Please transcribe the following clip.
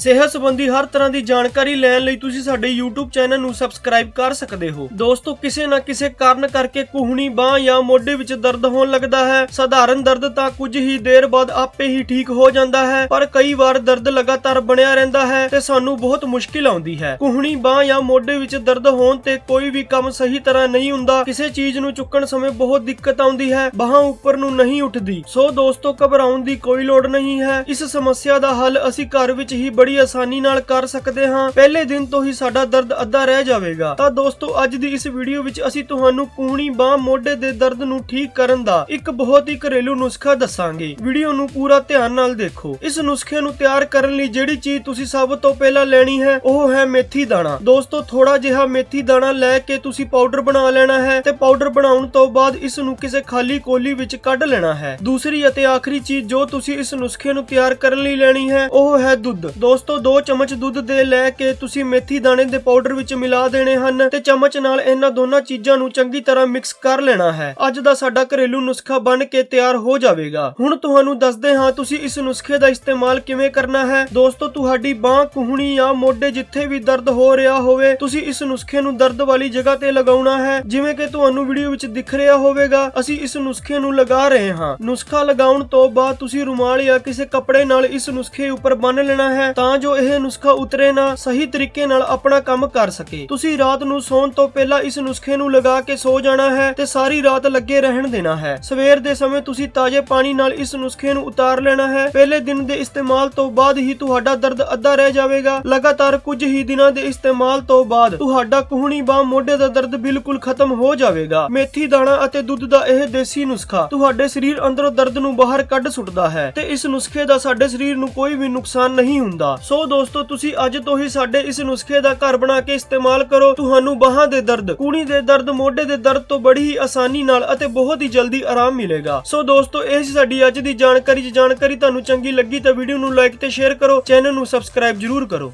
ਸਿਹਤ ਸੰਬੰਧੀ ਹਰ ਤਰ੍ਹਾਂ ਦੀ ਜਾਣਕਾਰੀ ਲੈਣ ਲਈ ਤੁਸੀਂ ਸਾਡੇ YouTube ਚੈਨਲ ਨੂੰ ਸਬਸਕ੍ਰਾਈਬ ਕਰ ਸਕਦੇ ਹੋ। ਦੋਸਤੋ, ਕਿਸੇ ਨਾ ਕਿਸੇ ਕਾਰਨ ਕਰਕੇ ਕੁਹਣੀ, ਬਾਹ ਜਾਂ ਮੋਢੇ ਵਿੱਚ ਦਰਦ ਹੋਣ ਲੱਗਦਾ ਹੈ। ਸਧਾਰਨ ਦਰਦ ਤਾਂ ਕੁਝ ਹੀ ਦੇਰ ਬਾਅਦ ਆਪੇ ਹੀ ਠੀਕ ਹੋ ਜਾਂਦਾ ਹੈ, ਪਰ ਕਈ ਵਾਰ ਦਰਦ ਲਗਾਤਾਰ ਬਣਿਆ ਰਹਿੰਦਾ ਹੈ ਤੇ ਸਾਨੂੰ ਬਹੁਤ ਮੁਸ਼ਕਿਲ ਆਉਂਦੀ ਹੈ। ਕੁਹਣੀ, ਬਾਹ ਜਾਂ ਮੋਢੇ ਵਿੱਚ ਦਰਦ ਹੋਣ ਤੇ ਕੋਈ ਵੀ ਕੰਮ ਸਹੀ ਤਰ੍ਹਾਂ ਨਹੀਂ ਹੁੰਦਾ। ਕਿਸੇ ਚੀਜ਼ ਨੂੰ ਚੁੱਕਣ ਸਮੇਂ ਬਹੁਤ ਦਿੱਕਤ ਆਉਂਦੀ ਹੈ, ਬਾਹਾਂ ਉੱਪਰ ਨੂੰ ਨਹੀਂ ਉੱਠਦੀ। ਸੋ ਦੋਸਤੋ, ਘਬਰਾਉਣ ਦੀ ਕੋਈ ਲੋੜ ਨਹੀਂ ਹੈ। ਇਸ ਸਮੱਸਿਆ ਦਾ ਹੱਲ ਅਸੀਂ ਘਰ ਵਿੱਚ ਹੀ ਬੜੀ ਆਸਾਨੀ ਨਾਲ ਕਰ ਸਕਦੇ ਹਾਂ। ਪਹਿਲੇ ਦਿਨ ਤੋਂ ਹੀ ਸਾਡਾ ਦਰਦ ਅੱਧਾ ਰਹਿ ਜਾਵੇਗਾ। ਤਾਂ ਦੋਸਤੋ, ਅੱਜ ਦੀ ਇਸ ਵੀਡੀਓ ਵਿੱਚ ਅਸੀਂ ਤੁਹਾਨੂੰ ਕੂਹਣੀ ਬਾਹ ਮੋਢੇ ਦੇ ਦਰਦ ਨੂੰ ਠੀਕ ਕਰਨ ਦਾ ਇੱਕ ਬਹੁਤ ਹੀ ਘਰੇਲੂ ਨੁਸਖਾ ਦੱਸਾਂਗੇ। ਵੀਡੀਓ ਨੂੰ ਪੂਰਾ ਧਿਆਨ ਨਾਲ ਦੇਖੋ। ਇਸ ਨੁਸਖੇ ਨੂੰ ਤਿਆਰ ਕਰਨ ਲਈ ਜਿਹੜੀ ਚੀਜ਼ ਤੁਸੀਂ ਸਭ ਤੋਂ ਪਹਿਲਾਂ ਲੈਣੀ ਹੈ, ਉਹ ਹੈ ਮੇਥੀ ਦਾਣਾ। ਦੋਸਤੋ ਥੋੜਾ ਜਿਹਾ ਮੇਥੀ ਦਾਣਾ ਲੈ ਕੇ ਤੁਸੀਂ ਪਾਊਡਰ ਬਣਾ ਲੈਣਾ ਹੈ ਤੇ ਪਾਊਡਰ ਬਣਾਉਣ ਤੋਂ ਬਾਅਦ ਇਸ ਨੂੰ ਕਿਸੇ ਖਾਲੀ ਕੋਲੀ ਵਿੱਚ ਕੱਢ ਲੈਣਾ ਹੈ। ਦੂਸਰੀ ਅਤੇ ਆਖਰੀ ਚੀਜ਼ ਜੋ ਤੁਸੀਂ ਇਸ ਨੁਸਖੇ ਨੂੰ ਤਿਆਰ ਕਰਨ ਲਈ ਲੈਣੀ ਹੈ, ਉਹ ਹੈ ਦੁੱਧ। ਦੋਸਤੋ ਦੋਸਤੋ 2 ਚਮਚ ਦੁੱਧ ਦੇ ਲੈ ਕੇ ਤੁਸੀਂ ਮੇਥੀ ਦਾਣੇ ਦੇ ਪਾਊਡਰ ਵਿੱਚ ਮਿਲਾ ਦੇਣੇ ਹਨ ਤੇ ਚਮਚ ਨਾਲ ਇਹਨਾਂ ਦੋਨਾਂ ਚੀਜ਼ਾਂ ਨੂੰ ਚੰਗੀ ਤਰ੍ਹਾਂ ਮਿਕਸ ਕਰ ਲੈਣਾ ਹੈ। ਅੱਜ ਦਾ ਸਾਡਾ ਘਰੇਲੂ ਨੁਸਖਾ ਬਣ ਕੇ ਤਿਆਰ ਹੋ ਜਾਵੇਗਾ। ਹੁਣ ਤੁਹਾਨੂੰ ਦੱਸਦੇ ਹਾਂ, ਤੁਸੀਂ ਇਸ ਨੁਸਖੇ ਦਾ ਇਸਤੇਮਾਲ ਕਿਵੇਂ ਕਰਨਾ ਹੈ। ਦੋਸਤੋ, ਤੁਹਾਡੀ ਬਾਹ, ਕੁਹਣੀ ਜਾਂ ਮੋਢੇ ਜਿੱਥੇ ਵੀ ਦਰਦ ਹੋ ਰਿਹਾ ਹੋਵੇ, ਤੁਸੀਂ ਇਸ ਨੁਸਖੇ ਨੂੰ ਦਰਦ ਵਾਲੀ ਜਗ੍ਹਾ ਤੇ ਲਗਾਉਣਾ ਹੈ, ਜਿਵੇਂ ਕਿ ਤੁਹਾਨੂੰ ਵੀਡੀਓ ਵਿੱਚ ਦਿਖ ਰਿਹਾ ਹੋਵੇਗਾ। ਅਸੀਂ ਇਸ ਨੁਸਖੇ ਨੂੰ ਲਗਾ ਰਹੇ ਹਾਂ। ਨੁਸਖਾ ਲਗਾਉਣ ਤੋਂ ਬਾਅਦ ਤੁਸੀਂ ਰੁਮਾਲ ਜਾਂ ਕਿਸੇ ਕੱਪੜੇ ਨਾਲ ਇਸ ਨੁਸਖੇ ਉੱਪਰ ਬੰਨ ਲੈਣਾ ਹੈ ਤਾਂ ਜੋ ਇਹ ਨੁਸਖਾ ਉਤਰੇ ਨਾ, ਸਹੀ ਤਰੀਕੇ ਨਾਲ ਆਪਣਾ ਕੰਮ ਕਰ ਸਕੇ। ਤੁਸੀਂ ਰਾਤ ਨੂੰ ਸੌਣ ਤੋਂ ਪਹਿਲਾਂ ਇਸ ਨੁਸਖੇ ਨੂੰ ਲਗਾ ਕੇ ਸੋ ਜਾਣਾ ਹੈ ਤੇ ਸਾਰੀ ਰਾਤ ਲੱਗੇ ਰਹਿਣ ਦੇਣਾ ਹੈ। ਸਵੇਰ ਦੇ ਸਮੇਂ ਤੁਸੀਂ ਤਾਜ਼ੇ ਪਾਣੀ ਨਾਲ ਇਸ ਨੁਸਖੇ ਨੂੰ ਉਤਾਰ ਲੈਣਾ ਹੈ। ਪਹਿਲੇ ਦਿਨ ਦੇ ਇਸਤੇਮਾਲ ਤੋਂ ਬਾਅਦ ਹੀ ਤੁਹਾਡਾ ਦਰਦ ਅੱਧਾ ਰਹਿ ਜਾਵੇਗਾ। ਲਗਾਤਾਰ ਕੁਝ ਹੀ ਦਿਨਾਂ ਦੇ ਇਸਤੇਮਾਲ ਤੋਂ ਬਾਅਦ ਤੁਹਾਡਾ ਕੁਹਣੀ ਬਾਹ ਮੋਢੇ ਦਾ ਦਰਦ ਬਿਲਕੁਲ ਖਤਮ ਹੋ ਜਾਵੇਗਾ। ਮੇਥੀ ਦਾਣਾ ਅਤੇ ਦੁੱਧ ਦਾ ਇਹ ਦੇਸੀ ਨੁਸਖਾ ਤੁਹਾਡੇ ਸਰੀਰ ਅੰਦਰੋਂ ਦਰਦ ਨੂੰ ਬਾਹਰ ਕੱਢ ਸੁੱਟਦਾ ਹੈ ਤੇ ਇਸ ਨੁਸਖੇ ਦਾ ਸਾਡੇ ਸਰੀਰ ਨੂੰ ਕੋਈ ਵੀ ਨੁਕਸਾਨ ਨਹੀਂ ਹੁੰਦਾ। ਸੋ ਦੋਸਤੋ, ਤੁਸੀਂ ਅੱਜ ਤੋਂ ਹੀ ਸਾਡੇ ਇਸ ਨੁਸਖੇ ਦਾ ਘਰ ਬਣਾ ਕੇ ਇਸਤੇਮਾਲ ਕਰੋ। ਤੁਹਾਨੂੰ ਬਾਹਾਂ ਦੇ ਦਰਦ ਕੂਣੀ ਦੇ ਦਰਦ, ਮੋਢੇ ਦੇ ਦਰਦ ਤੋਂ ਬੜੀ ਹੀ ਆਸਾਨੀ ਨਾਲ ਅਤੇ ਬਹੁਤ ਹੀ ਜਲਦੀ ਆਰਾਮ ਮਿਲੇਗਾ। ਸੋ ਦੋਸਤੋ, ਇਹ ਸੀ ਸਾਡੀ ਅੱਜ ਦੀ ਜਾਣਕਾਰੀ। ਜੇ ਜਾਣਕਾਰੀ ਤੁਹਾਨੂੰ ਚੰਗੀ ਲੱਗੀ ਤਾਂ ਵੀਡੀਓ ਨੂੰ ਲਾਈਕ ਤੇ ਸ਼ੇਅਰ ਕਰੋ। ਚੈਨਲ ਨੂੰ ਸਬਸਕ੍ਰਾਈਬ ਜਰੂਰ ਕਰੋ।